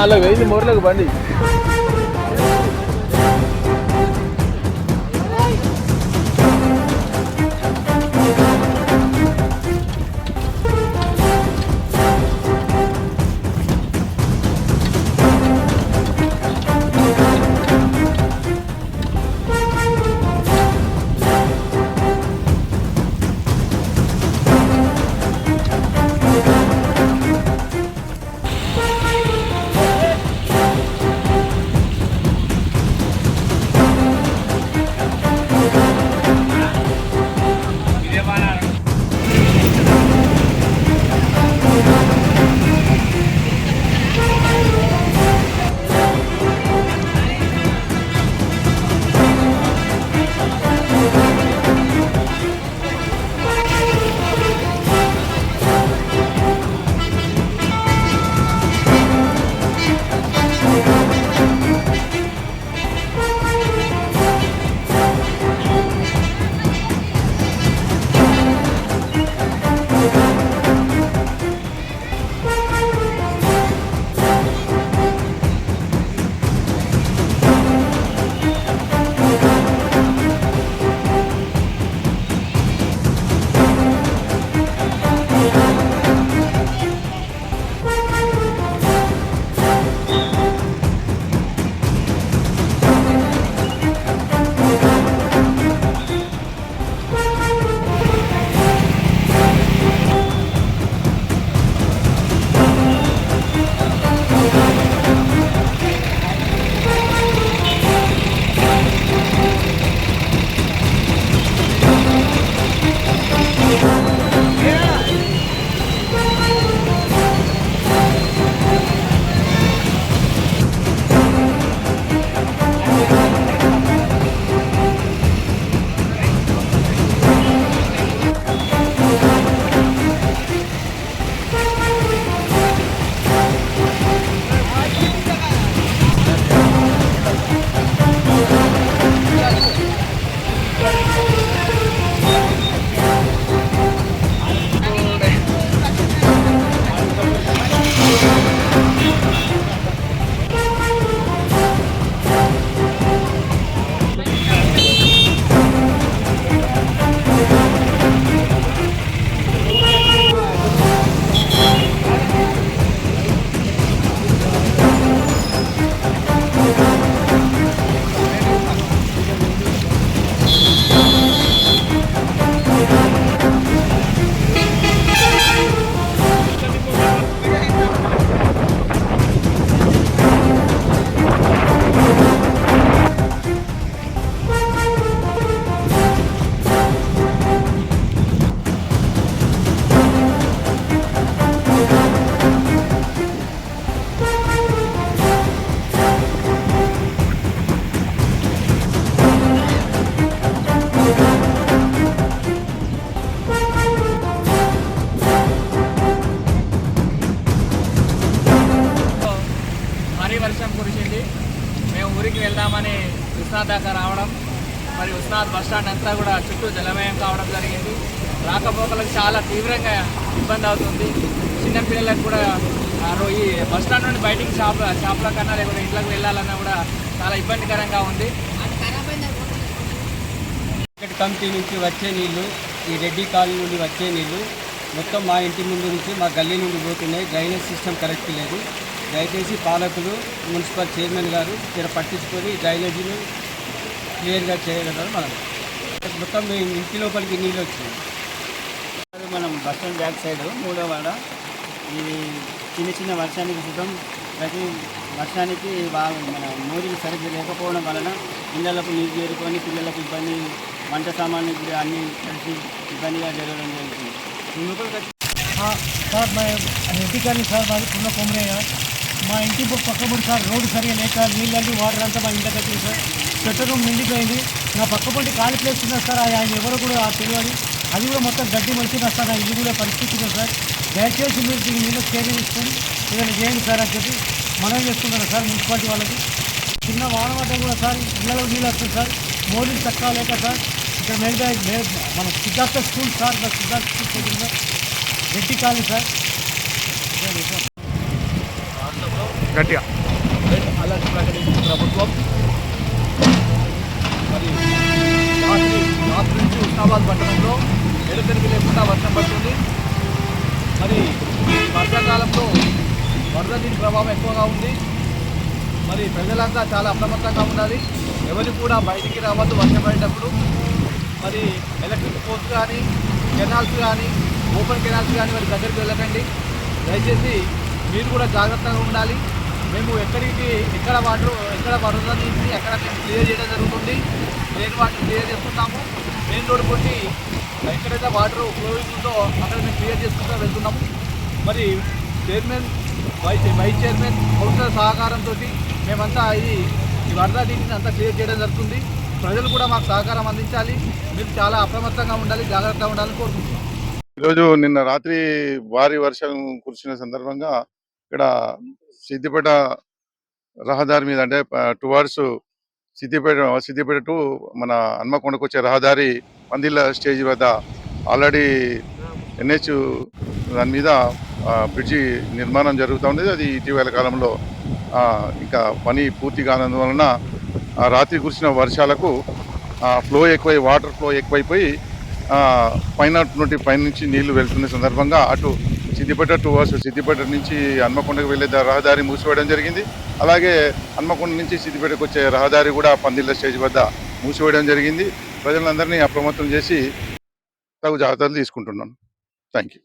నాలుగు ఐదు మూరలకు బండి. కురిసింది మేము ఊరికి వెళ్దామని ఉస్నాథ్ దాకా రావడం మరి ఉస్నాథ్ బస్ స్టాండ్ అంతా కూడా చుట్టూ జలమయం కావడం జరిగింది. రాకపోకలకు చాలా తీవ్రంగా ఇబ్బంది అవుతుంది. చిన్నపిల్లలకు కూడా ఈ బస్ స్టాండ్ నుండి బయటికి షాప్ షాప్ల కన్నా లేకపోతే ఇంట్లోకి వెళ్ళాలన్నా కూడా చాలా ఇబ్బందికరంగా ఉంది. ఇక్కడ కమిటీ నుంచి వచ్చే నీళ్ళు ఈ రెడ్డి కాలనీ నుండి వచ్చే నీళ్ళు మొత్తం మా ఇంటి ముందు నుంచి మా గల్లీ నుండి పోతున్నాయి. డ్రైనేజ్ సిస్టమ్ కరెక్ట్ లేదు. దయచేసి పాలకులు మున్సిపల్ చైర్మన్ గారు ఇక్కడ పట్టించుకొని డ్రైనేజీని క్లియర్గా చేయగలరు మనం మొత్తం మీ ఇంటి లోపలికి నీళ్ళు వచ్చినాయి. అది మనం బస్ స్టాండ్ బ్యాక్ సైడ్ మూడో వాడ. ఇది చిన్న చిన్న వర్షానికి సుతం ప్రతి వర్షానికి బాగా మన మోరీలు సరిగ్గా లేకపోవడం వలన పిల్లలకు నీరు చేరుకొని పిల్లలకు ఇబ్బంది వంట సామాన్లు అన్నీ కలిసి ఇబ్బందిగా జరగడం జరుగుతుంది. సార్ మా ఇంటి కానీ సార్ మాది పున్న కొమ్మరయ్య మా ఇంటి పక్కపొడి సార్ రోడ్డు సరిగా లేక నీళ్ళంటి వాటర్ అంతా మా ఇంటి దగ్గర సార్. చెట్టు రూమ్ నిండిపోయింది. నా పక్కపొంటి ఖాళీ ప్లేస్ ఉన్నది సార్? ఆయన ఎవరు కూడా ఆ తెలియదు. అది కూడా మొత్తం గడ్డి మంచిగా సార్? నా ఇల్లు కూడా పరిస్థితి సార్. దయచేసి మీరు దీని మీద చర్య తీసుకొని ఏదైనా చేయండి సార్ అని చెప్పి మనం చేస్తున్నాను సార్ మున్సిపాలిటీ వాళ్ళకి. చిన్న వాన పడ్డం కూడా సార్ ఇళ్ళలో నీళ్ళు వస్తుంది సార్. మోడీలు చక్కగా లేక సార్. ఇక్కడ మెల్గా మన Siddhartha school sir Siddhartha school దగ్గర రెడ్డి కాలనీ సార్ సార్. గట్టిగా రెడ్ అలర్ట్ ప్రకటించిన ప్రభుత్వం మరి రాత్రి రాత్రి నుంచి ఉస్నాబాద్ పట్టణంలో ఎడతెరిగి లేకుండా వర్షం పడుతుంది మరి వర్షాకాలంలో వరద నీటి ప్రభావం ఎక్కువగా ఉంది మరి ప్రజలంతా చాలా అప్రమత్తంగా ఉండాలి ఎవరు కూడా బయటికి రావద్దు వర్షం పడేటప్పుడు మరి ఎలక్ట్రిక్ పోల్స్ కానీ కెనాల్స్ కానీ ఓపెన్ కెనాల్స్ కానీ మరి దగ్గరికి వెళ్ళకండి దయచేసి మీరు కూడా జాగ్రత్తగా ఉండాలి మేము ఎక్కడికి ఎక్కడ వాటర్ ఎక్కడ వరద నుంచి ఎక్కడ మేము క్లియర్ చేయడం జరుగుతుంది. మెయిన్ వాటర్ క్లియర్ చేస్తున్నాము మెయిన్ రోడ్ కొట్టి ఎక్కడైతే వాటర్ ఫ్లోయింగ్ ఉందో అక్కడ మేము క్లియర్ చేసుకుంటూ వెళ్తున్నాము. మరి chairman vice vice chairman councillor సహకారంతో మేమంతా ఈ వరద నీటిని అంతా క్లియర్ చేయడం జరుగుతుంది. ప్రజలు కూడా మాకు సహకారం అందించాలి. మీరు చాలా అప్రమత్తంగా ఉండాలి జాగ్రత్తగా ఉండాలని కోరుకుంటున్నాం. ఈరోజు నిన్న రాత్రి భారీ వర్షం కురిసిన సందర్భంగా ఇక్కడ సిద్దిపేట రహదారి మీద అంటే టువార్డ్స్ సిద్దిపేట సిద్దిపేట టు మన హన్మకొండకు వచ్చే రహదారి పందిళ్ళ స్టేజ్ వద్ద ఆల్రెడీ ఎన్హెచ్ దాని మీద బ్రిడ్జి నిర్మాణం జరుగుతూ ఉండేది. అది ఇటీవల కాలంలో ఇంకా పని పూర్తి కానందువలన రాత్రి కురిసిన వర్షాలకు ఫ్లో ఎక్కువై వాటర్ ఫ్లో ఎక్కువైపోయి పైన నుండి పైనుంచి నీళ్ళు వెళ్తున్న సందర్భంగా అటు సిద్దిపేట టూ అవర్స్ సిద్దిపేట నుంచి హన్మకొండకు వెళ్ళే రహదారి మూసివేయడం జరిగింది. అలాగే హన్మకొండ నుంచి సిద్దిపేటకు వచ్చే రహదారి కూడా పందిళ్ళ స్టేజ్ వద్ద మూసివేయడం జరిగింది. ప్రజలందరినీ అప్రమత్తం చేసి తగు జాగ్రత్తలు తీసుకుంటున్నాను. Thank you